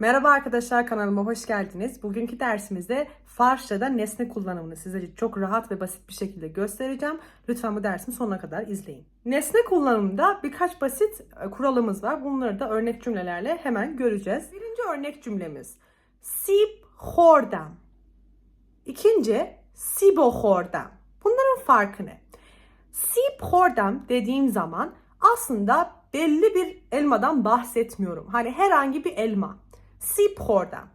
Merhaba arkadaşlar kanalıma hoş geldiniz. Bugünkü dersimizde Farsça'da nesne kullanımını size çok rahat ve basit bir şekilde göstereceğim. Lütfen bu dersimi sonuna kadar izleyin. Nesne kullanımında birkaç basit e, kuralımız var. Bunları da örnek cümlelerle hemen göreceğiz. Birinci örnek cümlemiz. Sip hordam. İkinci sibo hordam. Bunların farkı ne? Sip hordam dediğim zaman aslında belli bir elmadan bahsetmiyorum. Hani herhangi bir elma. Sip hordam.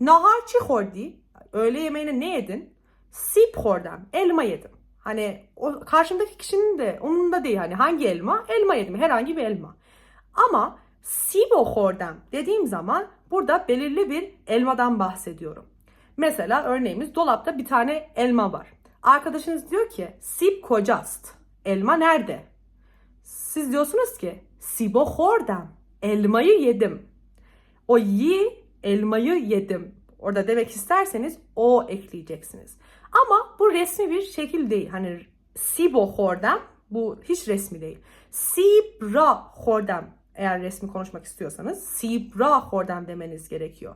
Nahar çi hordi. Öğle yemeğine ne yedin? Sip hordam. Elma yedim. Hani o karşımdaki kişinin de onun da değil hani hangi elma? Elma yedim. Herhangi bir elma. Ama sibo hordam dediğim zaman burada belirli bir elmadan bahsediyorum. Mesela örneğimiz dolapta bir tane elma var. Arkadaşınız diyor ki sip kocast. Elma nerede? Siz diyorsunuz ki sibo hordam. Elmayı yedim. O yi elmayı yedim. Orada demek isterseniz o ekleyeceksiniz. Ama bu resmi bir şekil değil. Hani sibo hordam bu hiç resmi değil. Sibra hordam eğer resmi konuşmak istiyorsanız sibra hordam demeniz gerekiyor.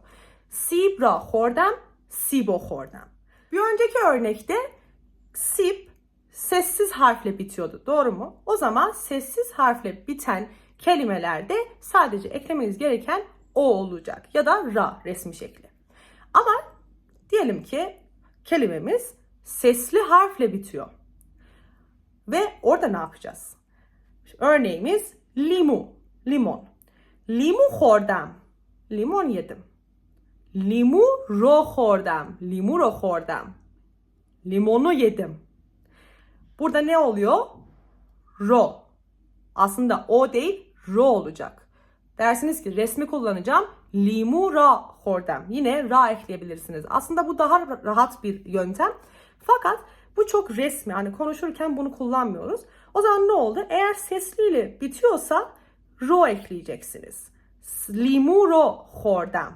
Sibra hordam, sibo hordam. Bir önceki örnekte sip sessiz harfle bitiyordu. Doğru mu? O zaman sessiz harfle biten kelimelerde sadece eklemeniz gereken o olacak ya da ra resmi şekli. Ama diyelim ki kelimemiz sesli harfle bitiyor. Ve orada ne yapacağız? Örneğimiz limu, limon. Limu hordam, limon yedim. Limu ro hordam, limu ro hordam. Limonu yedim. Burada ne oluyor? Ro. Aslında o değil, ro olacak. Dersiniz ki resmi kullanacağım. Limu ra hordam. Yine ra ekleyebilirsiniz. Aslında bu daha rahat bir yöntem. Fakat bu çok resmi. Hani konuşurken bunu kullanmıyoruz. O zaman ne oldu? Eğer sesliyle bitiyorsa ro ekleyeceksiniz. Limu ro hordam.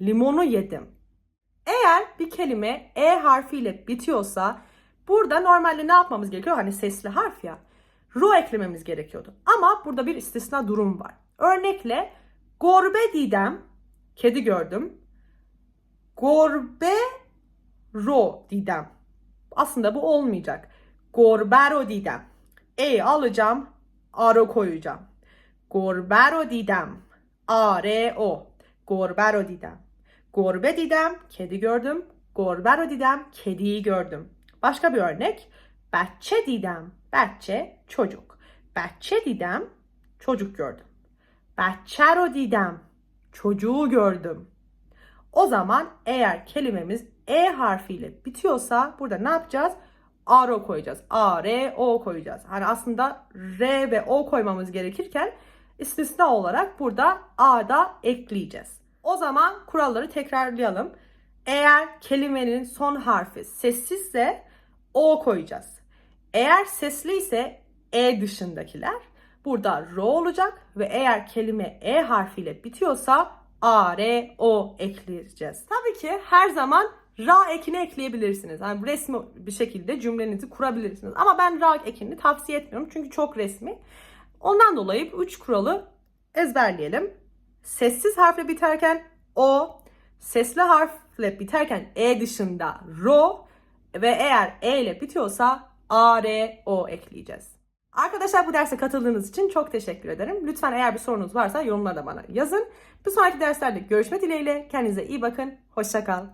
Limonu yedim. Eğer bir kelime e harfiyle bitiyorsa burada normalde ne yapmamız gerekiyor? Hani sesli harf ya. Ro eklememiz gerekiyordu. Ama burada bir istisna durum var. Örnekle gorbe didem kedi gördüm. Gorbe ro didem. Aslında bu olmayacak. Gorbero didem. E alacağım, aro koyacağım. Gorbero didem. A R O. Gorbero didem. Gorbe didem, kedi gördüm. Gorbero didem, kediyi gördüm. Başka bir örnek. Bahçe didem, bahçe çocuk. Bahçe didem, çocuk gördüm. Bahçero didem, çocuğu gördüm. O zaman eğer kelimemiz E harfiyle bitiyorsa burada ne yapacağız? Aro koyacağız. A, R, O koyacağız. Hani aslında R ve O koymamız gerekirken istisna olarak burada A da ekleyeceğiz. O zaman kuralları tekrarlayalım. Eğer kelimenin son harfi sessizse O koyacağız. Eğer sesli ise E dışındakiler burada ro olacak ve eğer kelime E harfiyle bitiyorsa A, R, O ekleyeceğiz. Tabii ki her zaman ra ekini ekleyebilirsiniz. Yani resmi bir şekilde cümlenizi kurabilirsiniz. Ama ben ra ekini tavsiye etmiyorum çünkü çok resmi. Ondan dolayı bu üç kuralı ezberleyelim. Sessiz harfle biterken o, sesli harfle biterken e dışında ro ve eğer e ile bitiyorsa a, r, o ekleyeceğiz. Arkadaşlar bu derse katıldığınız için çok teşekkür ederim. Lütfen eğer bir sorunuz varsa yorumlarda bana yazın. Bir sonraki derslerde görüşmek dileğiyle. Kendinize iyi bakın. Hoşça kal.